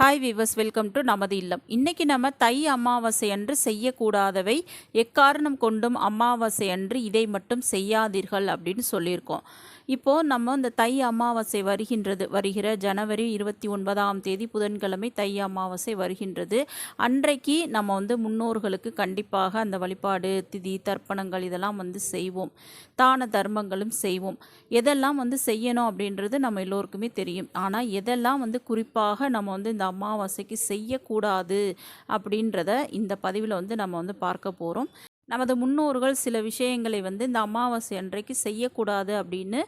Hi விவஸ் welcome to நமது இல்லம். இன்றைக்கி நம்ம தை அமாவாசை அன்று செய்யக்கூடாதவை எக்காரணம் கொண்டும் அமாவாசை அன்று இதை மட்டும் செய்யாதீர்கள் அப்படின்னு சொல்லியிருக்கோம். இப்போது நம்ம இந்த தை அமாவாசை வருகின்றது வருகிற ஜனவரி இருபத்தி ஒன்பதாம் தேதி புதன்கிழமை தை அமாவாசை வருகின்றது. அன்றைக்கு நம்ம வந்து முன்னோர்களுக்கு கண்டிப்பாக அந்த வழிபாடு திதி தர்ப்பணங்கள் இதெல்லாம் வந்து செய்வோம். தான தர்மங்களும் செய்வோம். எதெல்லாம் வந்து செய்யணும் அப்படின்றது நம்ம எல்லோருக்குமே தெரியும். ஆனால் எதெல்லாம் வந்து குறிப்பாக நம்ம வந்து இந்த அமாவாசைக்கு செய்யக்கூடாது அப்படின்றத இந்த பதிவில் வந்து நம்ம வந்து பார்க்க போகிறோம் நமது முன்னோர்கள் சில விஷயங்களை வந்து இந்த அமாவாசை அன்றைக்கு செய்யக்கூடாது அப்படின்னு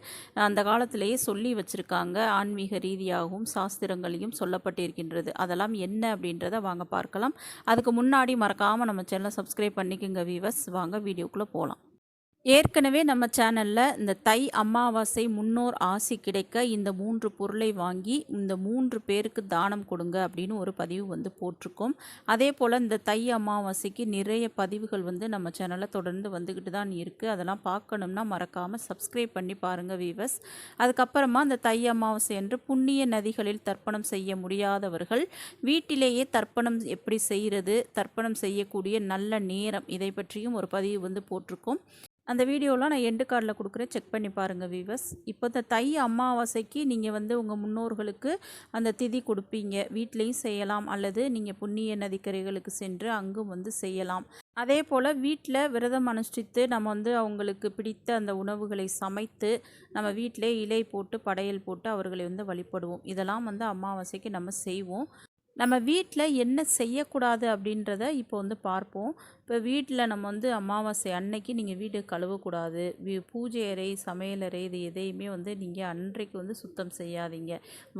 அந்த காலத்திலேயே சொல்லி வச்சுருக்காங்க. ஆன்மீக ரீதியாகவும் சாஸ்திரங்களையும் சொல்லப்பட்டிருக்கின்றது. அதெல்லாம் என்ன அப்படின்றத வாங்க பார்க்கலாம். அதுக்கு முன்னாடி மறக்காமல் நம்ம சேனலை சப்ஸ்கிரைப் பண்ணிக்கோங்க வீவர்ஸ் வாங்க வீடியோக்குள்ளே போகலாம் ஏற்கனவே நம்ம சேனலில் இந்த தை அமாவாசை முன்னோர் ஆசி கிடைக்க இந்த மூன்று பொருளை வாங்கி இந்த மூன்று பேருக்கு தானம் கொடுங்க அப்படின்னு ஒரு பதிவு வந்து போட்டிருக்கோம். அதே போல் இந்த தை அமாவாசைக்கு நிறைய பதிவுகள் வந்து நம்ம சேனலில் தொடர்ந்து வந்துக்கிட்டு தான் இருக்குது அதெல்லாம் பார்க்கணும்னா மறக்காமல் சப்ஸ்கிரைப் பண்ணி பாருங்கள் வீவர்ஸ். அதுக்கப்புறமா இந்த தை அமாவாசை என்று புண்ணிய நதிகளில் தர்ப்பணம் செய்ய முடியாதவர்கள் வீட்டிலேயே தர்ப்பணம் எப்படி செய்கிறது தர்ப்பணம் செய்யக்கூடிய நல்ல நேரம் இதை பற்றியும் ஒரு பதிவு வந்து போட்டிருக்கோம். அந்த வீடியோலாம் நான் எண்டு கார்டில் கொடுக்குறேன். செக் பண்ணி பாருங்கள் வீவர்ஸ் இப்போ இந்த தை அமாவாசைக்கு நீங்கள் வந்து உங்கள் முன்னோர்களுக்கு அந்த திதி கொடுப்பீங்க. வீட்லேயும் செய்யலாம். அல்லது நீங்கள் புண்ணிய நதிக்கரைகளுக்கு சென்று அங்கும் வந்து செய்யலாம். அதே போல் வீட்டில் விரதம் அனுஷ்டித்து நம்ம வந்து அவங்களுக்கு பிடித்த அந்த உணவுகளை சமைத்து நம்ம வீட்டிலே இலை போட்டு படையல் போட்டு அவர்களை வந்து வழிபடுவோம். இதெல்லாம் வந்து அமாவாசைக்கு நம்ம செய்வோம். நம்ம வீட்டில் என்ன செய்யக்கூடாது அப்படின்றத இப்போ வந்து பார்ப்போம். இப்போ வீட்டில் நம்ம வந்து அமாவாசை அன்னைக்கு நீங்கள் வீடு கழுவக்கூடாது. வீ பூஜை அறை சமையலறை இது எதையுமே வந்து நீங்கள் அன்றைக்கு வந்து சுத்தம் செய்யாதீங்க.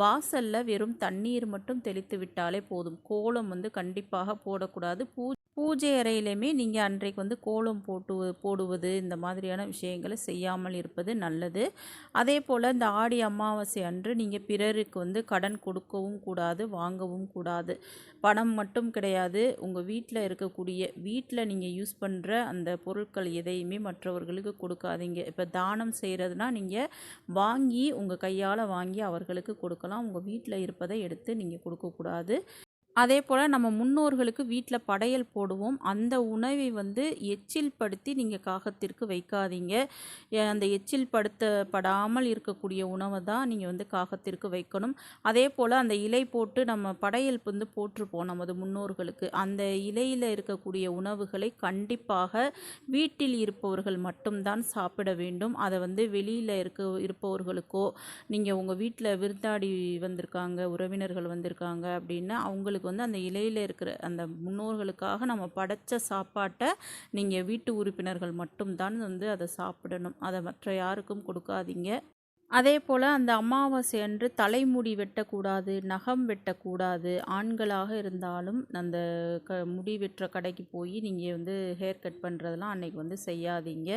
வாசலில் வெறும் தண்ணீர் மட்டும் தெளித்து விட்டாலே போதும். கோலம் வந்து கண்டிப்பாக போடக்கூடாது. பூ பூஜை அறையிலையுமே நீங்கள் அன்றைக்கு வந்து கோலம் போட்டு போடுவது இந்த மாதிரியான விஷயங்களை செய்யாமல் இருப்பது நல்லது. அதே போல் இந்த ஆடி அமாவாசை அன்று நீங்கள் பிறருக்கு வந்து கடன் கொடுக்கவும் கூடாது வாங்கவும் கூடாது. பணம் மட்டும் கிடையாது. உங்கள் வீட்டில் இருக்கக்கூடிய வீட்டில் வீட்டில் நீங்கள் யூஸ் பண்ணுற அந்த பொருட்கள் எதையுமே மற்றவர்களுக்கு கொடுக்காதீங்க. இப்போ தானம் செய்கிறதுனா நீங்கள் வாங்கி உங்கள் கையால் வாங்கி அவர்களுக்கு கொடுக்கலாம். உங்கள் வீட்டில் இருப்பதை எடுத்து நீங்கள் கொடுக்கக்கூடாது. அதே போல் நம்ம முன்னோர்களுக்கு வீட்டில் படையல் போடுவோம். அந்த உணவை வந்து எச்சில் படுத்தி நீங்கள் காகத்திற்கு வைக்காதீங்க. அந்த எச்சில் படுத்தப்படாமல் இருக்கக்கூடிய உணவை தான் நீங்கள் வந்து காகத்திற்கு வைக்கணும். அதே போல் அந்த இலை போட்டு நம்ம படையல் வந்து போட்டிருப்போம் நமது முன்னோர்களுக்கு. அந்த இலையில் இருக்கக்கூடிய உணவுகளை கண்டிப்பாக வீட்டில் இருப்பவர்கள் மட்டும்தான் சாப்பிட வேண்டும். அதை வந்து வெளியில் இருக்க இருப்பவர்களுக்கோ நீங்கள் உங்கள் வீட்டில் விருந்தாடி வந்திருக்காங்க உறவினர்கள் வந்திருக்காங்க அப்படின்னா அவங்களுக்கு அவங்களுக்கு வந்து அந்த இலையில் இருக்கிற அந்த முன்னோர்களுக்காக நம்ம படைத்த சாப்பாட்டை நீங்கள் வீட்டு உறுப்பினர்கள் மட்டும்தான் வந்து அதை சாப்பிடணும். அதை மற்ற யாருக்கும் கொடுக்காதீங்க. அதே போல் அந்த அமாவாசை அன்று தலைமுடி வெட்டக்கூடாது நகம் வெட்டக்கூடாது ஆண்களாக இருந்தாலும் அந்த க முடி வெட்டுற கடைக்கு போய் நீங்கள் வந்து ஹேர் கட் பண்ணுறதெல்லாம் அன்றைக்கி வந்து செய்யாதீங்க.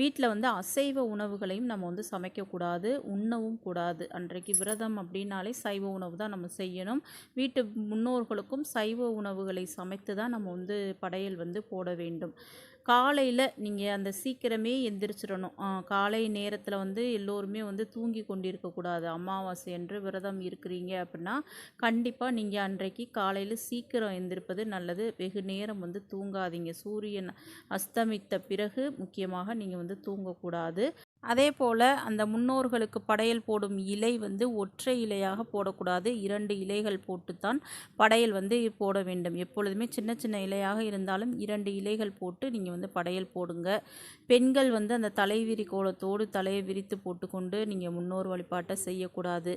வீட்டில் வந்து அசைவ உணவுகளையும் நம்ம வந்து சமைக்கக்கூடாது உண்ணவும் கூடாது. அன்றைக்கு விரதம் அப்படின்னாலே சைவ உணவு தான் நம்ம செய்யணும். வீட்டு முன்னோர்களுக்கும் சைவ உணவுகளை சமைத்து தான் நம்ம வந்து படையல் வந்து போட வேண்டும். காலையில் நீங்கள் அந்த சீக்கிரமே எந்திரிச்சிடணும் காலை நேரத்தில் வந்து எல்லோருமே வந்து தூங்கி கொண்டிருக்கக்கூடாது அமாவாசை என்று விரதம் இருக்கிறீங்க அப்படின்னா கண்டிப்பாக நீங்கள் அன்றைக்கு காலையில் சீக்கிரம் எந்திருப்பது நல்லது. வெகு நேரம் வந்து தூங்காதீங்க. சூரியன் அஸ்தமித்த பிறகு முக்கியமாக நீங்கள் வந்து தூங்கக்கூடாது. அதே போல் அந்த முன்னோர்களுக்கு படையல் போடும் இலை வந்து ஒற்றை இலையாக போடக்கூடாது. இரண்டு இலைகள் போட்டுத்தான் படையல் வந்து போட வேண்டும். எப்பொழுதுமே சின்ன சின்ன இலையாக இருந்தாலும் இரண்டு இலைகள் போட்டு நீங்கள் வந்து படையல் போடுங்க. பெண்கள் வந்து அந்த தலைவிரி கோலத்தோடு தலையை விரித்து போட்டுக்கொண்டு நீங்கள் முன்னோர் வழிபாட்டை செய்யக்கூடாது.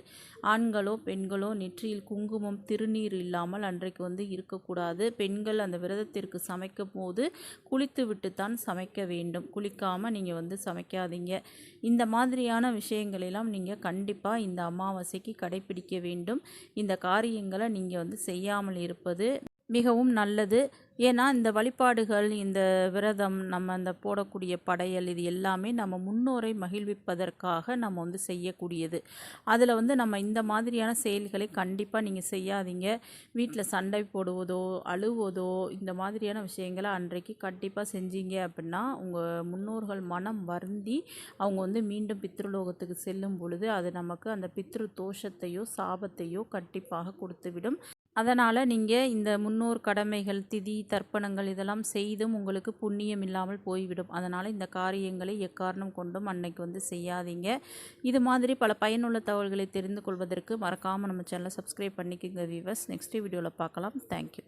ஆண்களோ பெண்களோ நெற்றியில் குங்குமம் திருநீர் இல்லாமல் அன்றைக்கு வந்து இருக்கக்கூடாது. பெண்கள் அந்த விரதத்திற்கு சமைக்கும் போது குளித்து விட்டு தான் சமைக்க வேண்டும். குளிக்காமல் நீங்கள் வந்து சமைக்காதீங்க. இந்த மாதிரியான விஷயங்களெல்லாம் நீங்கள் கண்டிப்பாக இந்த அமாவாசைக்கு கடைபிடிக்க வேண்டும். இந்த காரியங்களை நீங்கள் வந்து செய்யாமல் இருப்பது மிகவும் நல்லது. ஏன்னா இந்த வழிபாடுகள் இந்த விரதம் நம்ம அந்த போடக்கூடிய படையல் இது எல்லாமே நம்ம முன்னோரை மகிழ்விப்பதற்காக நம்ம வந்து செய்யக்கூடியது. அதில் வந்து நம்ம இந்த மாதிரியான செயல்களை கண்டிப்பாக நீங்கள் செய்யாதீங்க. வீட்டில் சண்டை போடுவதோ அழுவதோ இந்த மாதிரியான விஷயங்களை அன்றைக்கு கண்டிப்பாக செஞ்சீங்க அப்படின்னா உங்கள் முன்னோர்கள் மனம் வருந்தி அவங்க வந்து மீண்டும் பித்ருலோகத்துக்கு செல்லும் பொழுது அது நமக்கு அந்த பித்ரு தோஷத்தையோ சாபத்தையோ கண்டிப்பாக கொடுத்துவிடும். அதனால் நீங்கள் இந்த முன்னோர் கடமைகள் திதி தர்ப்பணங்கள் இதெல்லாம் செய்தும் உங்களுக்கு புண்ணியம் இல்லாமல் போய்விடும். அதனால் இந்த காரியங்களை எக்காரணம் கொண்டும் அன்னைக்கு வந்து செய்யாதீங்க. இது மாதிரி பல பயனுள்ள தகவல்களை தெரிந்து கொள்வதற்கு மறக்காமல் நம்ம சேனலை சப்ஸ்கிரைப் பண்ணிக்கோங்க வீவர்ஸ் நெக்ஸ்ட் வீடியோவில் பார்க்கலாம். தேங்க்யூ